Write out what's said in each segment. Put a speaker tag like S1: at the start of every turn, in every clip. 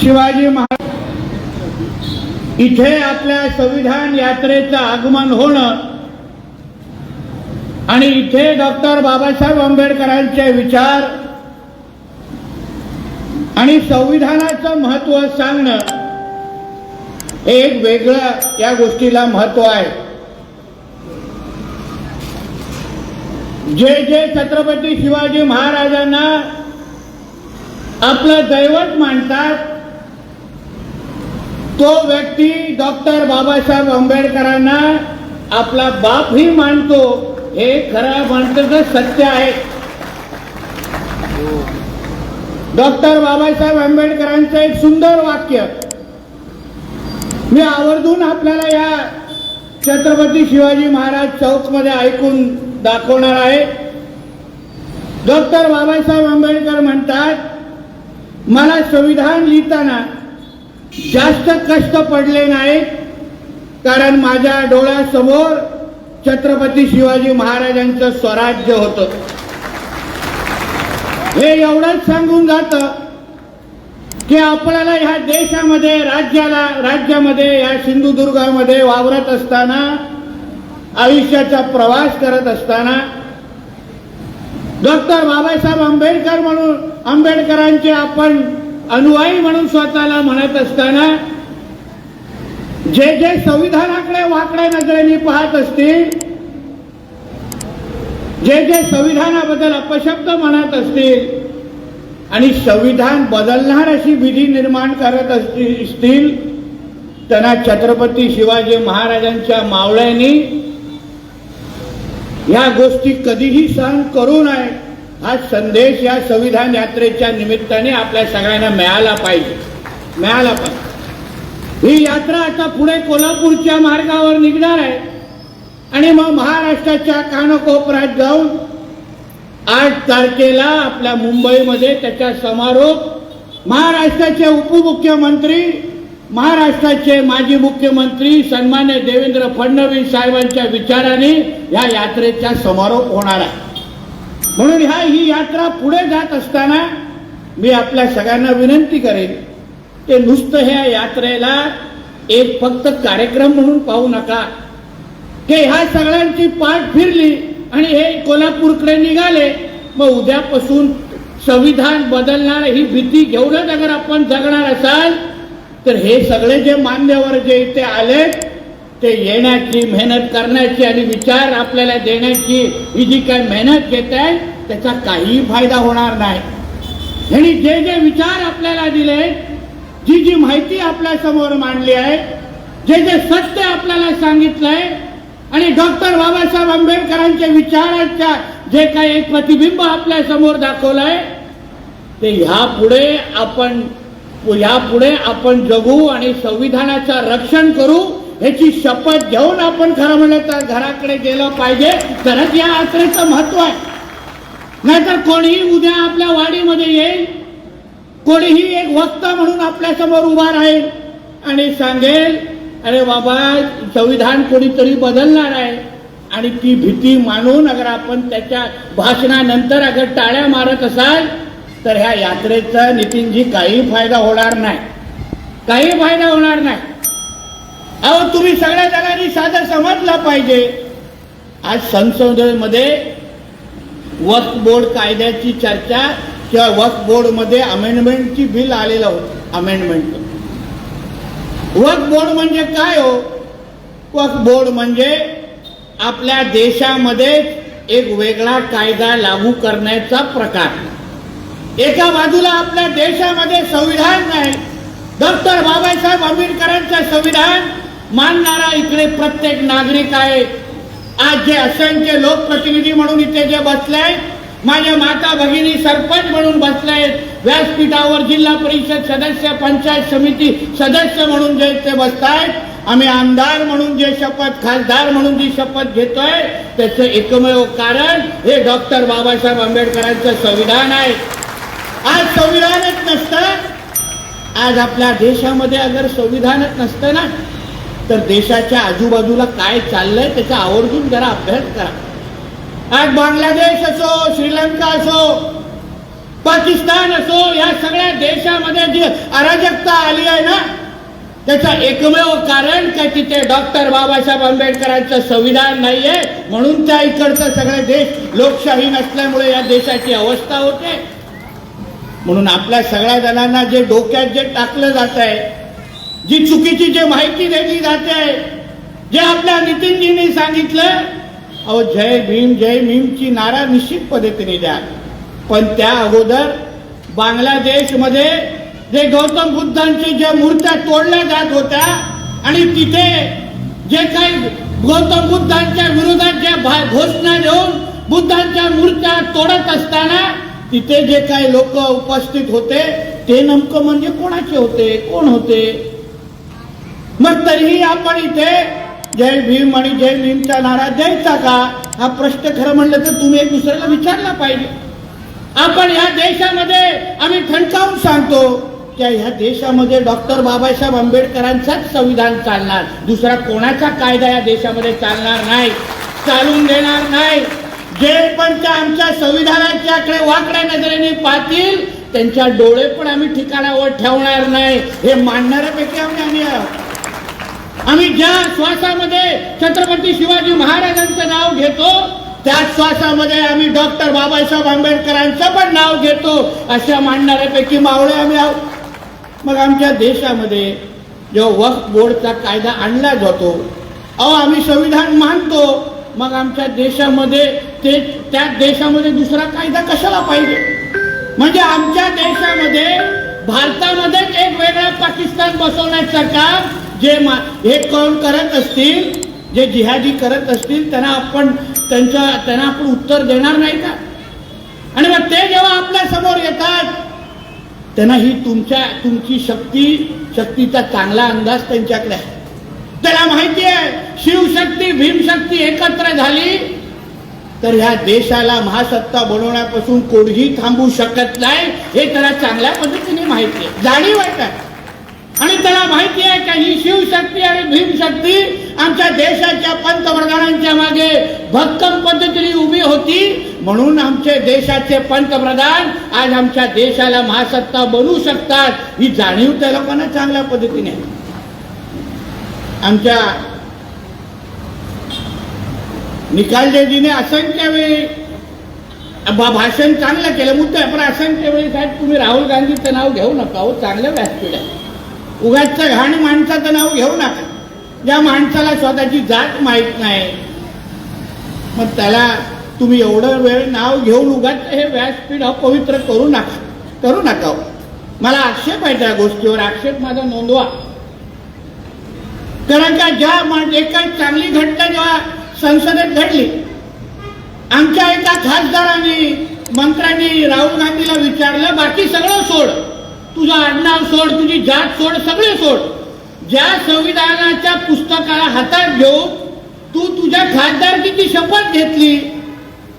S1: शिवाजी महाराज इथे आपल्या संविधान यात्रेचं आगमन होणं आणि इथे डॉक्टर बाबासाहेब आंबेडकरांचे विचार आणि संविधानाचं महत्त्व सांगणं हे एक वेगळं या गोष्टीला महत्त्व आहे. जे जे छत्रपती शिवाजी महाराजांना आपलं दैवत मानतात तो व्यक्ती डॉक्टर बाबासाहेब आंबेडकरांना आपला बापही मानतो हे खरं माणसाचं सत्य आहे. डॉक्टर बाबासाहेब आंबेडकरांचं एक सुंदर वाक्य. मी आवर्जून आपल्याला या छत्रपती शिवाजी महाराज चौकमध्ये ऐकून दाखवणार आहे. डॉक्टर बाबासाहेब आंबेडकर म्हणतात मला संविधान लिहिताना जास्त कष्ट पडले नाहीत कारण माझ्या डोळ्यासमोर छत्रपती शिवाजी महाराजांचं स्वराज्य होतं. हे एवढंच सांगून जातं की आपल्याला ह्या देशामध्ये राज्याला राज्यामध्ये या सिंधुदुर्गामध्ये वावरत असताना आयुष्याचा प्रवास करत असताना डॉक्टर बाबासाहेब आंबेडकर म्हणून आंबेडकरांचे आपण अनुयायी म्हणून स्वतःला म्हणत असताना जे जे संविधानाकडे वाकड्या नजरेने पाहत असतील जे जे संविधानाबद्दल अपशब्द म्हणत असतील आणि संविधान बदलणार अशी विधी निर्माण करत असतील त्यांना छत्रपती शिवाजी महाराजांच्या मावळ्यांनी या गोष्टी कधीही सहन करू नये. हा संदेश या संविधान यात्रेच्या निमित्ताने आपल्या सगळ्यांना मिळाला पाहिजे. मिळाला पाहिजे. ही यात्रा आता पुढे कोल्हापूरच्या मार्गावर निघणार आहे. आणि मग महाराष्ट्राच्या कानकोपऱ्यात जाऊन आठ तारखेला आपल्या मुंबईमध्ये त्याचा समारोप महाराष्ट्राचे उपमुख्यमंत्री महाराष्ट्राचे माजी मुख्यमंत्री सन्मान्य देवेंद्र फडणवीस साहेबांच्या विचाराने या यात्रेचा समारोप होणार आहे. म्हणून ह्या ही यात्रा पुढे जात असताना मी आपल्या सगळ्यांना विनंती करेन ते नुसतं ह्या यात्रेला एक फक्त कार्यक्रम म्हणून पाहू नका. की ह्या सगळ्यांची पाठ फिरली आणि हे कोल्हापूरकडे निघाले मग उद्यापासून संविधान बदलणार ही भीती घेऊनच अगर आपण जगणार असाल तर हे सगळे जे मान्यवर जे इथे आले ते येण्याची मेहनत करण्याची आणि विचार आपल्याला देण्याची ही जी काय मेहनत घेत आहे त्याचा काहीही फायदा होणार नाही. आणि जे जे विचार आपल्याला दिले जी जी माहिती आपल्यासमोर मांडली आहे जे जे सत्य आपल्याला सांगितलंय आणि डॉक्टर बाबासाहेब आंबेडकरांच्या विचारांच्या जे काही एक प्रतिबिंब आपल्यासमोर दाखवलंय ते ह्या पुढे आपण ह्या पुढे आपण जगू आणि संविधानाचं रक्षण करू ह्याची शपथ घेऊन आपण खरं म्हणलं तर घराकडे गेलं पाहिजे. तरच या यात्रेचं महत्त्व आहे. नाहीतर कोणीही उद्या आपल्या वाडीमध्ये येईल. कोणीही एक वक्ता म्हणून आपल्यासमोर उभा राहील आणि सांगेल अरे बाबा संविधान कोणीतरी बदलणार आहे. आणि ती भीती मानून अगर आपण त्याच्या भाषणानंतर अगर टाळ्या मारत असाल तर ह्या यात्रेचा नितीनजी काही फायदा होणार नाही. काही फायदा होणार नाही. अहो तुम्ही सगळ्या जणांनी साधा समजला पाहिजे. आज संसदेमध्ये वक्फ बोर्ड कायद्याची चर्चा किंवा वक्फ बोर्डमध्ये अमेंडमेंटची बिल आलेलं होतं अमेंडमेंट वक्फ बोर्ड म्हणजे काय हो? वक्फ बोर्ड म्हणजे आपल्या देशामध्ये एक वेगळा कायदा लागू करण्याचा प्रकार. एका बाजूला आपल्या देशामध्ये संविधान नाही डॉक्टर बाबासाहेब आंबेडकरांचं संविधान मानणारा इकडे प्रत्येक नागरिक आहे. आज जे असंख्य लोकप्रतिनिधी म्हणून इथे जे बसले माझ्या माता भगिनी सरपंच म्हणून बसले व्यासपीठावर जिल्हा परिषद सदस्य पंचायत समिती सदस्य म्हणून जे इथे बसतायत आम्ही आमदार म्हणून जे शपथ खासदार म्हणून जी शपथ घेतोय त्याचं एकमेव कारण हे डॉक्टर बाबासाहेब आंबेडकरांचं संविधान आहे. आज संविधानच नसतं. आज आपल्या देशामध्ये अगर संविधानच नसतं ना तर देशाच्या आजूबाजूला काय चाललंय त्याचा आवर्जून जरा अभ्यास करा. आज बांगलादेश असो श्रीलंका असो पाकिस्तान असो या सगळ्या देशामध्ये जी अराजकता आली आहे ना त्याचं एकमेव कारण का तिथे डॉक्टर बाबासाहेब आंबेडकरांचं संविधान नाहीये म्हणून त्या इकडचं सगळे देश लोकशाही नसल्यामुळे या देशाची अवस्था होते. म्हणून आपल्या सगळ्या जणांना जे डोक्यात जे टाकलं जात आहे जी चुकीची जे माहिती दिली जाते आहे जे आपल्या नितीनजींनी सांगितलं अहो जय भीम जय भीमची नारा निश्चित पद्धतीने द्या. पण त्या अगोदर बांगलादेशमध्ये जे गौतम बुद्धांची ज्या मूर्त्या तोडल्या जात होत्या आणि तिथे जे काही गौतम बुद्धांच्या विरोधात ज्या भा- घोषणा देऊन बुद्धांच्या मूर्त्या तोडत असताना तिथे जे काही लोक उपस्थित होते ते नेमकं म्हणजे कोणाचे होते कोण होते? मग तरीही आपण इथे जय भीम आणि जय भीमचा नारा द्यायचा का? हा प्रश्न खरं म्हणलं तर तुम्ही एक दुसऱ्याला विचारला पाहिजे. आपण ह्या देशामध्ये आम्ही ठणकावून सांगतो त्या ह्या देशामध्ये डॉक्टर बाबासाहेब आंबेडकरांचाच संविधान चालणार. दुसरा कोणाचा कायदा या देशामध्ये चालणार नाही चालून देणार नाही. जे पण त्या आमच्या संविधानाच्याकडे वाकड्या नजरेने पाहतील त्यांच्या डोळे पण आम्ही ठिकाणावर ठेवणार नाही. हे मानणाऱ्यापैकी आम्ही आम्ही आहोत. आम्ही ज्या श्वासामध्ये छत्रपती शिवाजी महाराजांचं नाव घेतो त्याच श्वासामध्ये आम्ही डॉक्टर बाबासाहेब आंबेडकरांचं पण नाव घेतो अशा मांडणाऱ्यापैकी मावळे आम्ही आहोत. मग आमच्या देशामध्ये जेव्हा वक्फ बोर्डचा कायदा आणला जातो अहो आम्ही संविधान मानतो मग आमच्या देशामध्ये ते त्या देशामध्ये दुसरा कायदा कशाला पाहिजे? म्हणजे आमच्या देशामध्ये भारतामध्येच एक वेगळा पाकिस्तान बसवण्याचं काम जे मा- हे कोण करत असतील जे जिहादी करत असतील त्यांना आपण त्यांच्या त्यांना आपण उत्तर देणार नाही का? आणि मग ते जेव्हा आपल्यासमोर येतात त्यांना ही तुमच्या तुमची शक्ती शक्तीचा चांगला अंदाज त्यांच्याकडे आहे. त्याला माहिती आहे शिवशक्ती भीमशक्ती एकत्र झाली तर ह्या देशाला महासत्ता बनवण्यापासून कोणीही थांबू शकत नाही हे त्याला चांगल्या पद्धतीने माहिती आहे. जाणीव आहे आणि त्याला माहिती आहे का ही शिवशक्ती आणि भीमशक्ती आमच्या देशाच्या पंतप्रधानांच्या मागे भक्कम पद्धतीने उभी होती. म्हणून आमचे देशाचे पंतप्रधान आज आमच्या देशाला महासत्ता बनवू शकतात ही जाणीव त्या लोकांना चांगल्या पद्धतीने आमच्या निकालदेजीने असंख्य वेळी भाषण चांगलं केलं मुद्दा पण असंख्य वेळी साहेब तुम्ही राहुल गांधीचं नाव घेऊ नका हो चांगलं व्यासपीठ आहे. उगाच घाण माणसाचं नाव घेऊ नका. ज्या माणसाला स्वतःची जात माहीत नाही मग त्याला तुम्ही एवढं वेळ नाव घेऊन उगाच हे व्यासपीठ अपवित्र करू नका. करू नका हो. मला आक्षेप आहे त्या गोष्टीवर. आक्षेप माझा नोंदवा. कारण का ज्या एका चांगली घटना जेव्हा संसदेत घडली आमच्या एका खासदारांनी मंत्र्यांनी राहुल गांधीला विचारलं बाकी सगळं सोड. तुझं आडनाव सोड तुझी जात सोड सगळे सोड. ज्या संविधानाच्या पुस्तकाला हातात घेऊन तू तुझ्या खासदारकीची शपथ घेतली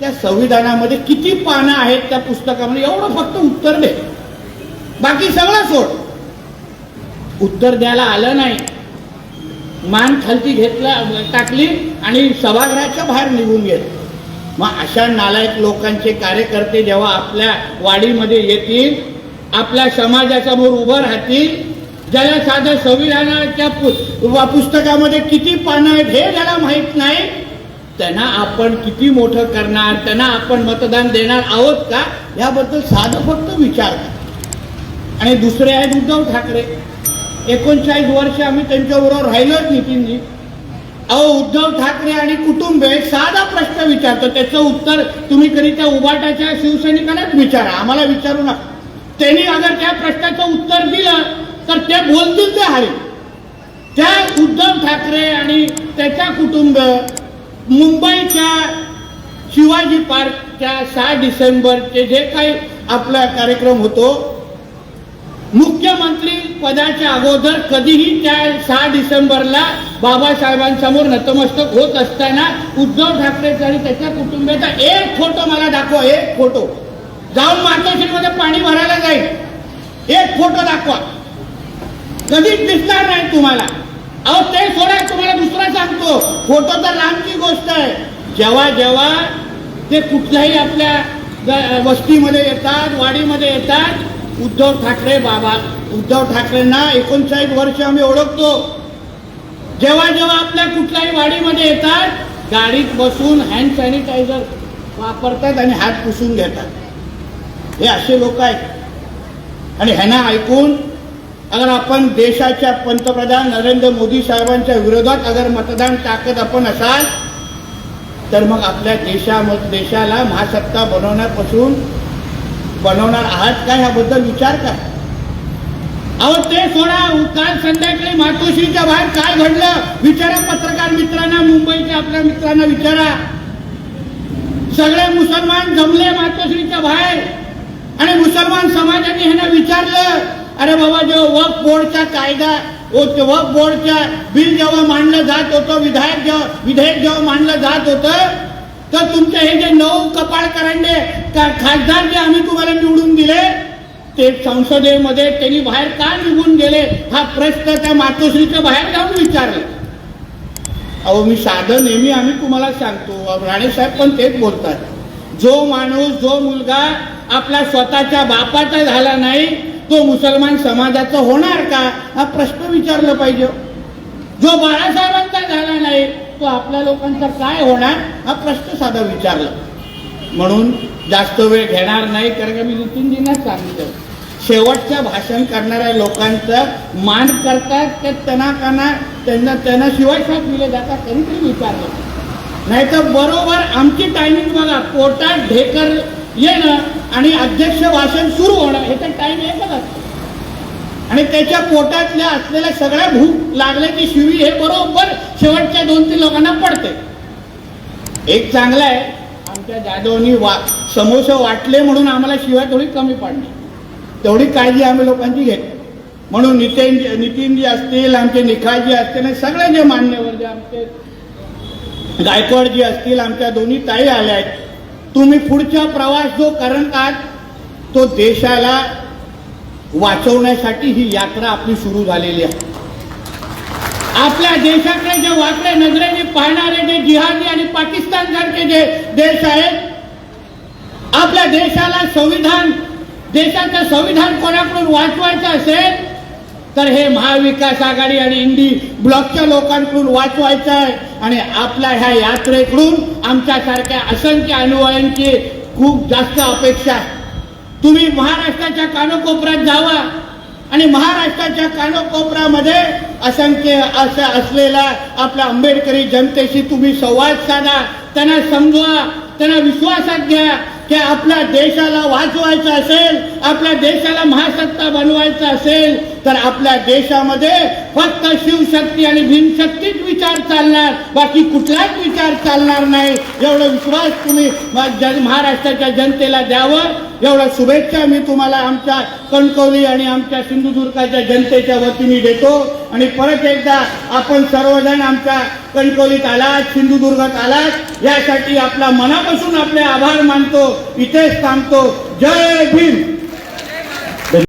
S1: त्या संविधानामध्ये किती पानं आहेत त्या पुस्तकामध्ये? एवढं फक्त उत्तर दे. बाकी सगळं सोड. उत्तर द्यायला आलं नाही. मान खालती घेतला टाकली आणि सभागृहाच्या बाहेर निघून गेले. मग अशा नालायक लोकांचे कार्यकर्ते जेव्हा आपल्या वाडीमध्ये येतील आपल्या समाजासमोर उभं राहतील. ज्याला साधं संविधानाच्या पुस्तकामध्ये किती पानं आहेत हे ज्याला माहीत नाही त्यांना आपण किती मोठं करणार त्यांना आपण मतदान देणार आहोत का? याबद्दल साधं फक्त विचार करा. आणि दुसरे आहेत उद्धव ठाकरे. एकोणचाळीस वर्ष आम्ही त्यांच्याबरोबर राहिलोच नितीनजी अहो उद्धव ठाकरे आणि कुटुंब एक साधा प्रश्न विचारतो त्याचं उत्तर तुम्ही कधी त्या उबाटाच्या शिवसैनिकांनाच विचारा. आम्हाला विचारू नका. त्यांनी अगर त्या प्रश्नाचं उत्तर दिलं तर ते बोलतील ते हरे त्या उद्धव ठाकरे आणि त्याच्या कुटुंब मुंबईच्या शिवाजी पार्कच्या सहा डिसेंबरचे जे काही आपला कार्यक्रम होतो मुख्यमंत्री पदाच्या अगोदर कधीही त्या सहा डिसेंबरला बाबासाहेबांसमोर नतमस्तक होत असताना उद्धव ठाकरेचा आणि त्याच्या कुटुंबियाचा एक फोटो मला दाखवा एक फोटो. जाऊन मातोश्रीमध्ये पाणी भरायला जाईल. एक फोटो दाखवा. कधीच दिसणार नाही तुम्हाला. अहो ते सोडा तुम्हाला दुसरा सांगतो. फोटो तर लांबची गोष्ट आहे. जेव्हा जेव्हा ते कुठल्याही आपल्या वस्तीमध्ये येतात वाडीमध्ये येतात उद्धव ठाकरे बाबा उद्धव ठाकरेंना एकोणचाळीस वर्ष आम्ही ओळखतो. जेव्हा जेव्हा आपल्या कुठल्याही वाडीमध्ये येतात गाडीत बसून हँड सॅनिटायझर वापरतात आणि हात पुसून घेतात. हे असे लोक आहेत. आणि ह्यांना ऐकून अगर आपण देशाच्या पंतप्रधान नरेंद्र मोदी साहेबांच्या विरोधात अगर मतदान टाकत आपण असाल तर मग आपल्या देशा देशाला महासत्ता बनवण्यापासून बनवणार आहात का? ह्याबद्दल विचार करा. अहो ते सोडा काल संध्याकाळी मातोश्रीच्या बाहेर काय घडलं? विचारा पत्रकार मित्रांना मुंबईच्या आपल्या मित्रांना विचारा. सगळे मुसलमान जमले मातोश्रीच्या बाहेर. आणि मुसलमान समाजाने ह्यांना विचारलं अरे बाबा जेव्हा वक्फ बोर्डचा कायदा वक्फ बोर्डच्या बिल जेव्हा मांडलं जात होतं विधायक जेव्हा विधेयक जेव्हा मांडलं जात होतं तर तुमचे हे जे नऊ कपाळ करंडे खासदार जे आम्ही तुम्हाला निवडून दिले ते संसदेमध्ये त्यांनी बाहेर का निघून गेले? हा प्रश्न त्या मातोश्रीच्या बाहेर जाऊन विचारला. अहो मी साधं नेहमी आम्ही तुम्हाला सांगतो राणेसाहेब पण तेच बोलतात. जो माणूस जो मुलगा आपला स्वतःच्या बापाचा झाला नाही तो मुसलमान समाजाचा होणार का? हा प्रश्न विचारला पाहिजे. जो बाळासाहेबांचा झाला नाही तो आपल्या लोकांचा काय होणार? हा प्रश्न साधा विचारला. म्हणून जास्त वेळ घेणार नाही कारण का मी नितीनजींनाच सांगितलं शेवटचं भाषण करणाऱ्या लोकांचा मान करतात ते त्यांना त्यांना त्यांना त्यांना शिवाय साथ दिले जातात तरी तरी विचारलं. नाही तर बरोबर आमची टायमिंग बघा पोटात ढेकर येणं आणि अध्यक्ष भाषण सुरू होणं हे तर टाइम एकच असतं आणि त्याच्या पोटातल्या असलेल्या सगळ्या भूक लागल्याची शिवी हे बरोबर शेवटच्या दोन तीन लोकांना पडते. एक चांगला आहे आमच्या जाधवनी वा समोसे वाटले म्हणून आम्हाला शिवाय थोडी कमी पडली तेवढी काळजी आम्ही लोकांची घेतो म्हणून नितीन नितीनजी असतील आमचे निखाजी असतील सगळे जे मान्यवर जे आमचे गायकवाडजी असतील आमच्या दोन्ही ताई आल्या आहेत. तुम्ही पुढचा प्रवास जो करत आहात तो देशाला वाचवण्यासाठी ही यात्रा आपली सुरू झालेली आहे. आपल्या देशाकडे जे वाकडे नजरेने पाहणारे जे जिहादी आणि पाकिस्तान सारखे जे देश आहेत आपल्या देशाला संविधान देशाचं संविधान कोणाकडून वाचवायचं असेल तर हे महाविकास आघाडी आणि इंडी ब्लॉकच्या लोकांकडून वाचवायचं आहे आणि आपल्या ह्या यात्रेकडून आमच्यासारख्या असंख्य अनुयायांची खूप जास्त अपेक्षा आहे. तुम्ही महाराष्ट्राच्या कानोकोपऱ्यात जावा आणि महाराष्ट्राच्या कानोकोपऱ्यामध्ये असंख्य असं असलेला आपल्या आंबेडकरी जनतेशी तुम्ही संवाद साधा त्यांना समजवा त्यांना विश्वासात घ्या की आपल्या देशाला वाचवायचं असेल आपल्या देशाला महासत्ता बनवायचं असेल तर आपल्या देशामध्ये फक्त शिवशक्ती आणि भीमशक्तीच विचार चालणार. बाकी कुठलाच विचार चालणार नाही. एवढा विश्वास तुम्ही महाराष्ट्राच्या जनतेला द्यावं. एवढ्या शुभेच्छा मी तुम्हाला आमच्या कणकवली आणि आमच्या सिंधुदुर्गाच्या जनतेच्या वतीने देतो. आणि परत एकदा आपण सर्वजण आमच्या कणकवलीत आलात सिंधुदुर्गात आलात. यासाठी आपला मनापासून आपले आभार मानतो. इथेच थांबतो. जय भीम!